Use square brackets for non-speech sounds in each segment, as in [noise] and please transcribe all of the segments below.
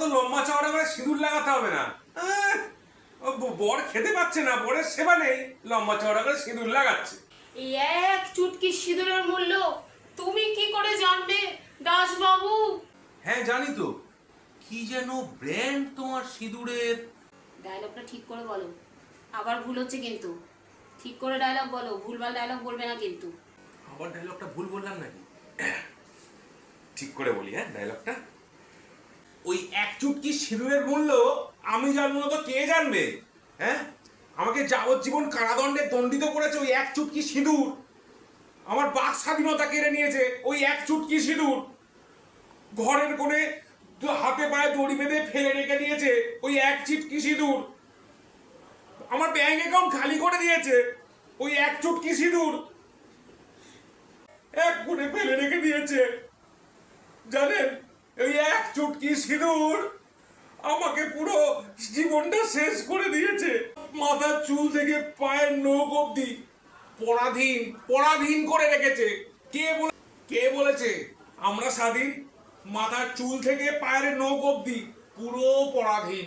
তো লম্বা চওড়া করে সিঁদুর লাগাতে হবে না। বর খেতে পাচ্ছে না বরের সেবা নেই লম্বা চওড়া করে সিঁদুর লাগাচ্ছে। এক চুটকি সিঁদুরের মূল্য তুমি কি করে জানবে দাসবাবু? হ্যাঁ জানি তো। কি যেন ব্র্যান্ড তোমার সিঁদুরের? ডায়লগটা ঠিক করে বলো। আবার ভুল হচ্ছে কিন্তু। ঠিক করে ডায়লগ বলো ভুলভাল ডায়লগ বলবে না কিন্তু। আবার ডায়লগটা ভুল বললাম নাকি? ঠিক করে বলি হ্যাঁ ডায়লগটা ওই এক চুটকি সিঁদুরের মূল্য আমি জানব না তো কে জানবে? হ্যাঁ? আমাকে যাবজ্জীবন কারাদণ্ডে দণ্ডিত করেছে ওই এক চুটকি সিঁদুর। আমার বাক স্বাধীনতা কেড়ে নিয়েছে ওই এক চুটকি সিঁদুর। ঘরের কোণে হাতে পায়ে দড়ি বেঁধে ফেলে রেখে দিয়েছে ওই এক চিটকি সিঁদুর। আমার ব্যাংক অ্যাকাউন্ট খালি করে দিয়েছে ওই এক চুটকি সিঁদুর। এক কোণে ফেলে রেখে দিয়েছে। জানেন? ওই এক চুটকি সিঁদুর আমাকে পুরো জীবনটা শেষ করে দিয়েছে। মাথার চুল থেকে পায়ের নখ অব্দি পরাধীন পরাধীন করে রেখেছে। কে বলে কে বলেছে? আমরা স্বাধীন। মাথার চুল থেকে পায়ের নখ অব্দি পুরো পরাধীন।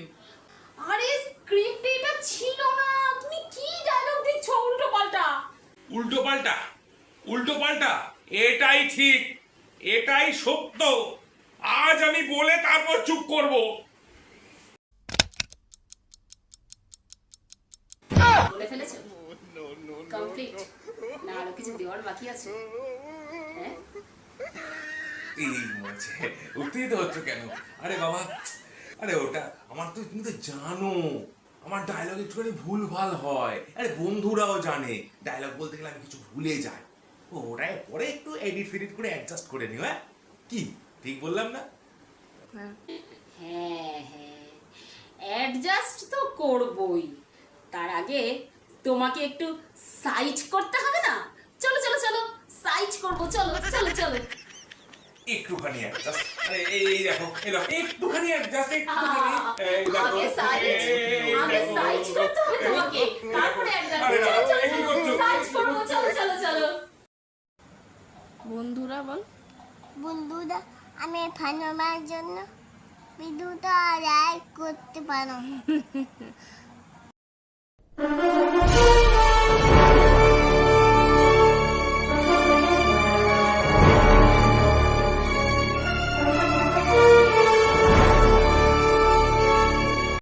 আরে স্ক্রিপ্টে এটা ছিল না। তুমি কি ডায়লগ দিচ্ছ উল্টো পাল্টা? উল্টো পাল্টা। উল্টো পাল্টা। এটাই ঠিক। এটাই সত্য। আজ আমি বলে তারপর চুপ করব। বলে ফেলেছো? কমপ্লিট না আরও কিছু দেওয়ার বাকি আছে। হ্যাঁ? এই মরছে উত্তেজিত হচ্ছ কেন? আরে বাবা আরে ওটা আমার তো তুমি তো জানো আমার ডায়লগ একটুখানি ভুল ভালো হয়। আরে বন্ধুরাও জানে ডায়লগ বলতে গেলে আমি কিছু ভুলে যাই। ওটাই পরে একটু এডিট ফেডিট করে অ্যাডজাস্ট করে নিও হ্যাঁ? কি? ঠিক বললাম না? হ্যাঁ। হ্যাঁ অ্যাডজাস্ট তো করবই। তার আগে তোমাকে একটু সাইজ করতে হবে না? চলো চলো চলো। সাইজ করব চলো চলো চলো। একটুখানি অ্যাডজাস্ট এই এই দেখো এই দেখো একটুখানি অ্যাডজাস্ট একটুখানি। এই দেখো আগে সাইজ এই আগে দেখো। সাইজ করতে হবে তোমাকে। তারপরে অ্যাডজাস্ট আরে না, চলো এই কি চলো। করছ? সাইজ করব চলো চলো চলো। বন্ধুরা বল। বন্ধুরা আমি ফানোমার জন্য ভিডিওটা লাইক করতে পারো [laughs]